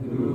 who